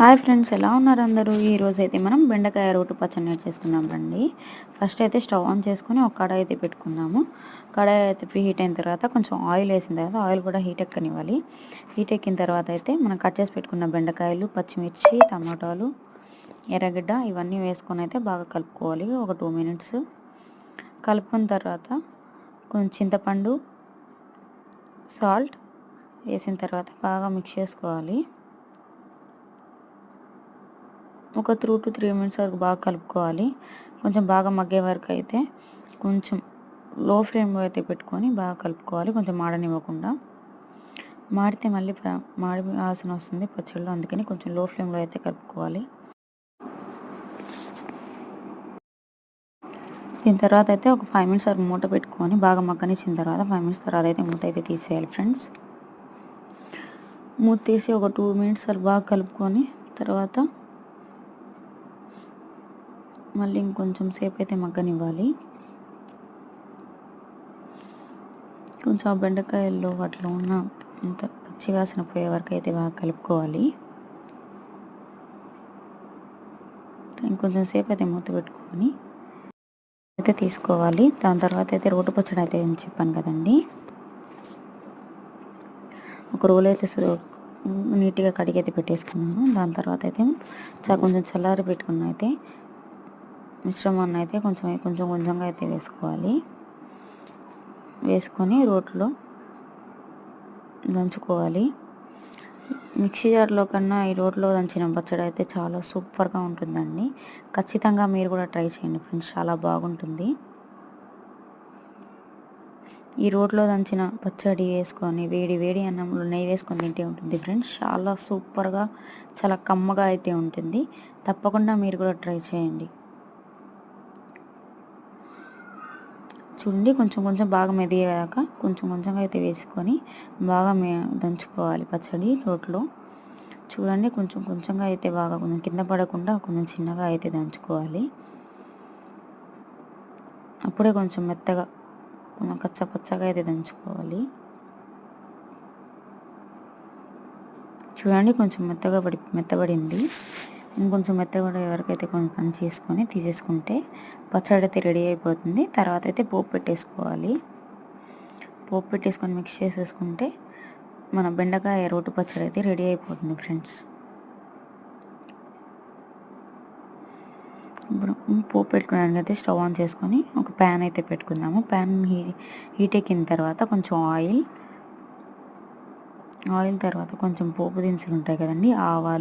Hi friends ఎలా ఉన్నారు అందరూ? ఈరోజు అయితే మనం బెండకాయ రోటు పచ్చడి చేసుకుందాం రండి ఫస్ట్ అయితే స్టవ్ ఆన్ చేసుకొని ఒక కడాయి అయితే పెట్టుకుందాము. కడాయి అయితే హీట్ అయిన తర్వాత కొంచెం ఆయిల్ వేసిన తర్వాత ఆయిల్ కూడా హీట్ ఎక్కనివ్వాలి. హీట్ ఎక్కిన తర్వాత అయితే మనం కట్ చేసి పెట్టుకున్న బెండకాయలు పచ్చిమిర్చి టమాటాలు ఎర్రగడ్డ ఇవన్నీ వేసుకొని అయితే బాగా కలుపుకోవాలి. ఒక టూ మినిట్స్ కలుపుకున్న తర్వాత కొంచెం చింతపండు సాల్ట్ వేసిన తర్వాత బాగా మిక్స్ చేసుకోవాలి. ఒక త్రూ టు త్రీ మినిట్స్ వరకు బాగా కలుపుకోవాలి. కొంచెం బాగా మగ్గే వరకు అయితే కొంచెం లో ఫ్లేమ్లో అయితే పెట్టుకొని బాగా కలుపుకోవాలి. కొంచెం మాడనివ్వకుండా. మాడితే మళ్ళీ మాడి ఆసన వస్తుంది పచ్చళ్ళు అందుకని కొంచెం లో ఫ్లేమ్లో అయితే కలుపుకోవాలి. దీని తర్వాత అయితే ఒక ఫైవ్ మినిట్స్ వరకు మూట పెట్టుకొని బాగా మగ్గనిచ్చిన తర్వాత ఫైవ్ మినిట్స్ తర్వాత అయితే మూత అయితే తీసేయాలి ఫ్రెండ్స్. మూత తీసి ఒక టూ మినిట్స్ వరకు బాగా కలుపుకొని తర్వాత మళ్ళీ ఇంకొంచెం సేపు అయితే మగ్గనివ్వాలి. కొంచెం ఆ బెండకాయల్లో వాటిలో ఉన్న అంత పచ్చివాసన పోయే వరకు అయితే బాగా కలుపుకోవాలి. ఇంకొంచెం సేపు అయితే మూత పెట్టుకొని అయితే తీసుకోవాలి. దాని తర్వాత అయితే రోడ్డు పచ్చడి అయితే అని చెప్పాను కదండి. ఒక రోల్ అయితే నీట్గా కడిగి అయితే పెట్టేసుకున్నాను. దాని తర్వాత అయితే కొంచెం చల్లారి పెట్టుకున్న అయితే మిశ్రమాన్ని అయితే కొంచెం కొంచెం కొంచెంగా అయితే వేసుకోవాలి. వేసుకొని రోట్లో దంచుకోవాలి. మిక్సీ జార్లో కన్నా ఈ రోట్లో దంచిన పచ్చడి అయితే చాలా సూపర్గా ఉంటుందండి. ఖచ్చితంగా మీరు కూడా ట్రై చేయండి ఫ్రెండ్స్ చాలా బాగుంటుంది. ఈ రోట్లో దంచిన పచ్చడి వేసుకొని వేడి వేడి అన్నంలో నెయ్యి వేసుకొని తింటే ఉంటుంది ఫ్రెండ్స్ చాలా సూపర్గా చాలా కమ్మగా అయితే ఉంటుంది. తప్పకుండా మీరు కూడా ట్రై చేయండి. చూడండి కొంచెం కొంచెం బాగా మెదిగాక కొంచెం కొంచెంగా అయితే వేసుకొని బాగా మే దంచుకోవాలి పచ్చడి లోట్లో చూడండి కొంచెం కొంచెంగా అయితే బాగా కొంచెం కింద పడకుండా కొంచెం చిన్నగా అయితే దంచుకోవాలి. అప్పుడే కొంచెం మెత్తగా కొంచెం కచ్చపచ్చగా అయితే దంచుకోవాలి. చూడండి కొంచెం మెత్తగా పడి మెత్తబడింది. ఇంకొంచెం మెత్తగా కూడా ఎవరికైతే కొంచెం పని చేసుకొని తీసేసుకుంటే పచ్చడి అయితే రెడీ అయిపోతుంది. తర్వాత అయితే పోపు పెట్టేసుకోవాలి. పోపు పెట్టేసుకొని మిక్స్ చేసేసుకుంటే మన బెండకాయ రోటి పచ్చడి అయితే రెడీ అయిపోతుంది ఫ్రెండ్స్. ఇప్పుడు పోపు పెట్టుకోవడానికి అయితే స్టవ్ ఆన్ చేసుకొని ఒక ప్యాన్ అయితే పెట్టుకుందాము. ప్యాన్ హీ హీట్ ఎక్కిన తర్వాత కొంచెం ఆయిల్ ఆయిల్ తర్వాత కొంచెం పోపు దినుసులు ఉంటాయి కదండి ఆవాలు